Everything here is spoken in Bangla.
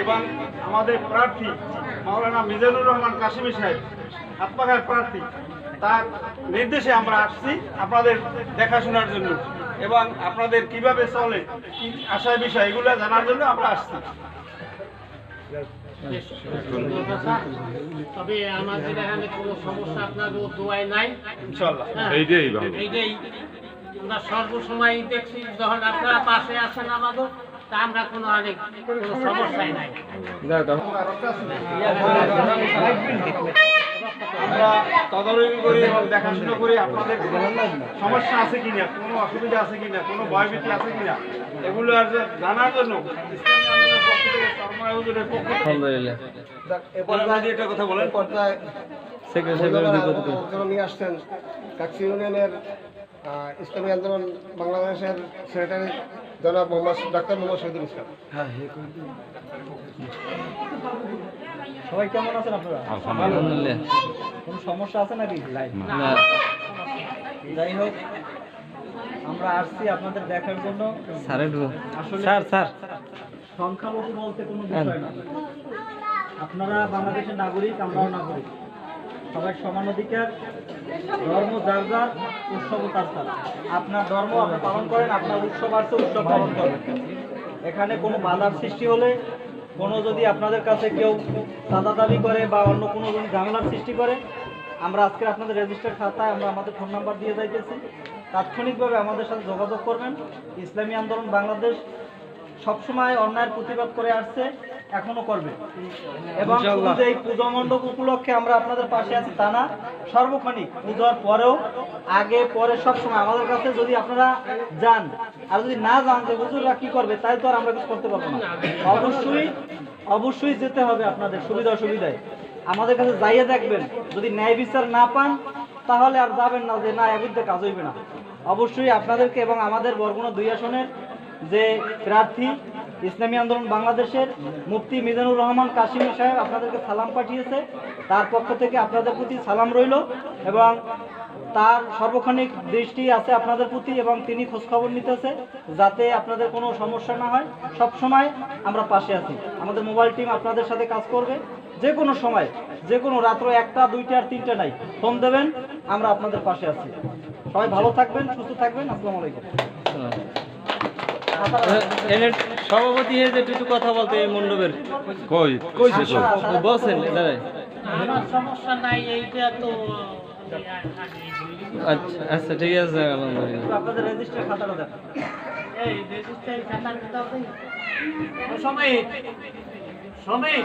এবং আমাদের প্রার্থী মাওলানা মিজানুর রহমান কাশিমি সাহেব হাতপাখার প্রার্থী তার নির্দেশে আমরা আসছি আপনাদের দেখাশোনার জন্য এবং আপনাদের কীভাবে চলে কি আশায় বিষয় এগুলো জানার জন্য আমরা আসছি তবে আমাদের এখানে কোনো সমস্যা আপনার দোয়ায় নাই ইনশাল্লাহ হ্যাঁ। এইটাই ভালো। এইটাই আমরা সর্বসময় দেখছি যখন আপনারা পাশে আসেন আমাদের তা আমরা কোনো অনেক কোনো সমস্যাই নাই। আমরা তদারকি করি এবং দেখাশোনা করি আপনাদের সমস্যা আছে কিনা কোনো অসুবিধা আছে কিনা কোনো ভয়ভীতি আছে কিনা এগুলো আর জানার জন্য কথা বলেন। সেক্রেটারি নিয়ে আসছেন কাকসি ইউনিয়নের ইসলামী আন্দোলন বাংলাদেশের সেক্রেটারি জনাব মোহাম্মদ ডাক্তার মোহাম্মদ শহীদুল ইসলাম। সবাই কেমন আছেন আপনারা? আলহামদুলিল্লাহ। কোনো সমস্যা আছে নাকি? যাই হোক আমরা আসছি আপনাদের দেখার জন্য। Sir sir sir. সংখ্যালঘু বলতে কোনো বিষয় না। আপনারা বাংলাদেশের নাগরিক আমরাও নাগরিক। সবাই সমান অধিকার, ধর্ম, যার যার, উৎসব তার তার। আপনার ধর্ম আপনি পালন করেন, আপনার উৎসব আছে, উৎসব পালন করেন। এখানে কোনো বাধার সৃষ্টি হলে, কোনো যদি আপনাদের কাছে কেউ চাঁদা দাবি করে বা অন্য কোনো ঝামেলার সৃষ্টি করে, আমরা আজকে আপনাদের রেজিস্টার খাতায় আমরা আমাদের ফোন নাম্বার দিয়ে যাইতেছি। তাৎক্ষণিকভাবে আমাদের সাথে যোগাযোগ করবেন। ইসলামী আন্দোলন, বাংলাদেশ সবসময় অন্যায়ের প্রতিবাদ করে আসছে এখনও করবে। এবং শুধু এই পূজা মণ্ডপ উপলক্ষে আমরা আপনাদের পাশে আছি তা না সর্বক্ষণিক পূজার পরেও আগে পরে সব সময় আমাদের কাছে যদি আপনারা যান আর যদি না যান যে হুজুররা কি করবে তাই তো আর আমরা কিছু করতে পারব না। অবশ্যই অবশ্যই যেতে হবে আপনাদের সুবিধা অসুবিধায়। আমাদের কাছে যাইয়ে দেখবেন যদি ন্যায় বিচার না পান তাহলে আর যাবেন না যে না এগুলিতে কাজ হইবে না। অবশ্যই আপনাদেরকে এবং আমাদের বরগুনা দুই আসনের যে প্রার্থী ইসলামী আন্দোলন বাংলাদেশের মুফতি মিজানুর রহমান কাশিমি সাহেব আপনাদেরকে সালাম পাঠিয়েছে, তার পক্ষ থেকে আপনাদের প্রতি সালাম রইল এবং তার সর্বক্ষণিক দৃষ্টি আছে আপনাদের প্রতি এবং তিনি খোঁজখবর নিতেছে যাতে আপনাদের কোনো সমস্যা না হয়। সব সময় আমরা পাশে আছি। আমাদের মোবাইল টিম আপনাদের সাথে কাজ করবে। যে কোনো সময়, যে কোনো রাত্র একটা, দুইটা আর তিনটা নাই। ফোন দেবেন, আমরা আপনাদের পাশে আছি। সবাই ভালো থাকবেন, সুস্থ থাকবেন। আসসালামু আলাইকুম। এনে সভাপতি হয়ে যে একটু কথা বলতে এই মণ্ডপের। কই? কইছে তো বলছেন দাদা সমস্যা নাই এইটা তো আচ্ছা আচ্ছা ঠিক আছে আলহামদুলিল্লাহ। আপনাদের রেজিস্টার খাতাটা দেন এই রেজিস্ট্রার খাতার দাও সময় সময়।